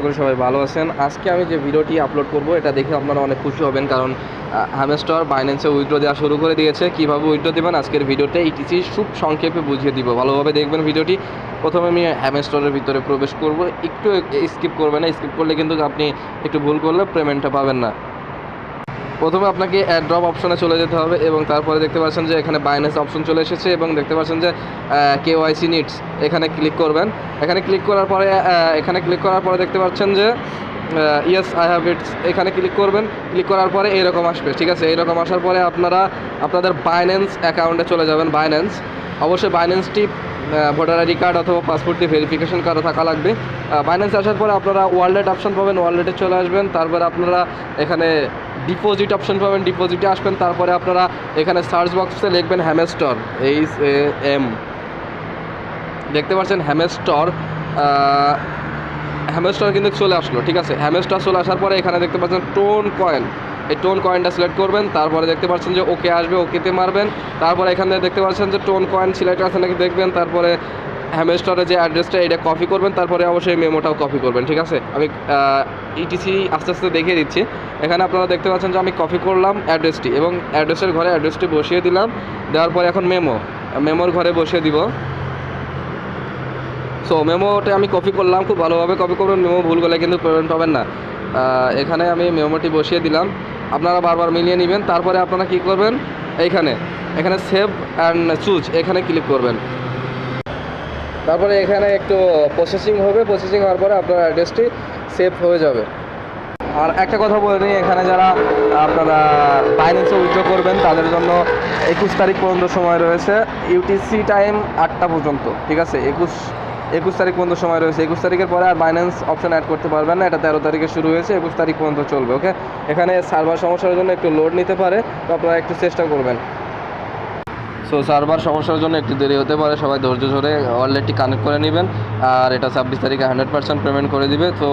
আশা করি সবাই ভালো আছেন। আজকে আমি যে ভিডিওটি আপলোড করব, এটা দেখে আপনারা অনেক খুশি হবেন কারণ হামেস্টর বাইন্যান্সে উইড্রো দেওয়া শুরু করে দিয়েছে। কীভাবে উইড্রো দেবেন আজকের ভিডিওতে ইটিসি খুব সংক্ষেপে বুঝিয়ে দিব। ভালোভাবে দেখবেন ভিডিওটি। প্রথমে আমি হ্যামেস্টরের ভিতরে প্রবেশ করব। একটু স্কিপ করবেন না। স্কিপ করলে কিন্তু আপনি একটু ভুল করলে পেমেন্টটা পাবেন না। প্রথমে আপনাকে ড্রপ অপশনে চলে যেতে হবে এবং তারপরে দেখতে পাচ্ছেন যে এখানে বাইন্যান্স অপশন চলে এসেছে এবং দেখতে পাচ্ছেন যে কে ওয়াইসি নিডস এখানে ক্লিক করবেন। এখানে ক্লিক করার পরে এখানে ক্লিক করার পরে দেখতে পাচ্ছেন যে ইয়েস আই হ্যাভ ইটস এখানে ক্লিক করবেন। ক্লিক করার পরে এইরকম আসবে, ঠিক আছে? এইরকম আসার পরে আপনারা, আপনাদের বাইন্যান্স অ্যাকাউন্টে চলে যাবেন বাইন্যান্স অবশ্যই বাইন্যান্সটি ভোটার আইডি কার্ড অথবা পাসপোর্ট দিয়ে ভেরিফিকেশন করা থাকা লাগবে। বাইন্যান্স আসার পরে আপনারা ওয়ালেট অপশন পাবেন ওয়ালেটে চলে আসবেন। তারপরে আপনারা এখানে ডিপোজিট অপশন পাবেন ডিপোজিটে আসবেন, তারপরে আপনারা এখানে সার্চ বক্সে লিখবেন হ্যামেস্টর এইচ এ এম দেখতে পাচ্ছেন হ্যামেস্টর হ্যামেস্টর কিন্তু চলে আসলো, ঠিক আছে? হ্যামেস্টর চলে আসার পরে এখানে দেখতে পাচ্ছেন টোন কয়েন এই টোন কয়েনটা সিলেক্ট করবেন, তারপরে দেখতে পাচ্ছেন যে ওকে আসবে ওকেতে মারবেন। তারপরে এখানে দেখতে পাচ্ছেন যে টোন কয়েন সিলেক্ট আছে নাকি দেখবেন, তারপরে হ্যামেস্টরের যে অ্যাড্রেসটা, এটা কপি করবেন, তারপরে অবশ্যই মেমোটাও কপি করবেন, ঠিক আছে? আমি ইটিসি আস্তে আস্তে দেখিয়ে দিচ্ছি। এখানে আপনারা দেখতে পাচ্ছেন যে আমি কপি করলাম অ্যাড্রেসটি এবং অ্যাড্রেসের ঘরে অ্যাড্রেসটি বসিয়ে দিলাম। দেওয়ার পরে এখন মেমো মেমোর ঘরে বসিয়ে দিব। সো মেমোটা আমি কপি করলাম, খুব ভালোভাবে কপি করবেন মেমো ভুল করলে কিন্তু পেমেন্ট পাবেন না। এখানে আমি মেমোটি বসিয়ে দিলাম। আপনারা বারবার মিলিয়ে নেবেন, তারপরে আপনারা কি করবেন? এইখানে, এখানে সেভ অ্যান্ড চুজ এখানে ক্লিক করবেন। তারপরে এখানে একটু প্রসেসিং হবে প্রসেসিং হওয়ার পরে আপনার অ্যাড্রেসটি সেভ হয়ে যাবে। আর একটা কথা বলে নিই, এখানে যারা আপনারা বাইন্যান্সে উইথড্র করবেন, তাদের জন্য একুশ তারিখ পর্যন্ত সময় রয়েছে। ইউটিসি টাইম আটটা পর্যন্ত, ঠিক আছে? একুশ একুশ তারিখ পর্যন্ত সময় রয়েছে। একুশ তারিখের পরে আর বাইন্যান্স অপশন অ্যাড করতে পারবেন না, এটা তেরো তারিখে শুরু হয়েছে, একুশ তারিখ পর্যন্ত চলবে ওকে এখানে সার্ভার সমস্যার জন্য একটু লোড নিতে পারে, তো আপনারা একটু চেষ্টা করবেন। সো সার্ভার সমস্যার জন্য একটু দেরি হতে পারে, সবাই ধৈর্য ধরে ওয়ালেটটি কানেক্ট করে নেবেন। আর এটা ছাব্বিশ তারিখে হান্ড্রেড পার্সেন্ট পেমেন্ট করে দিবে। তো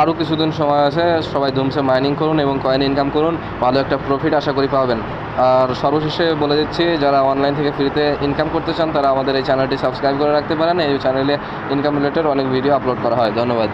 আরও কিছুদিন সময় আছে, সবাই ধুমসে মাইনিং করুন এবং কয়েন ইনকাম করুন, ভালো একটা প্রফিট আশা করি পাবেন। আর সর্বশেষে বলে দিচ্ছি, যারা অনলাইন থেকে ফ্রিতে ইনকাম করতে চান, তারা আমাদের এই চ্যানেলটি সাবস্ক্রাইব করে রাখতে পারেন। এই চ্যানেলে ইনকাম রিলেটেড অনেক ভিডিও আপলোড করা হয়। ধন্যবাদ।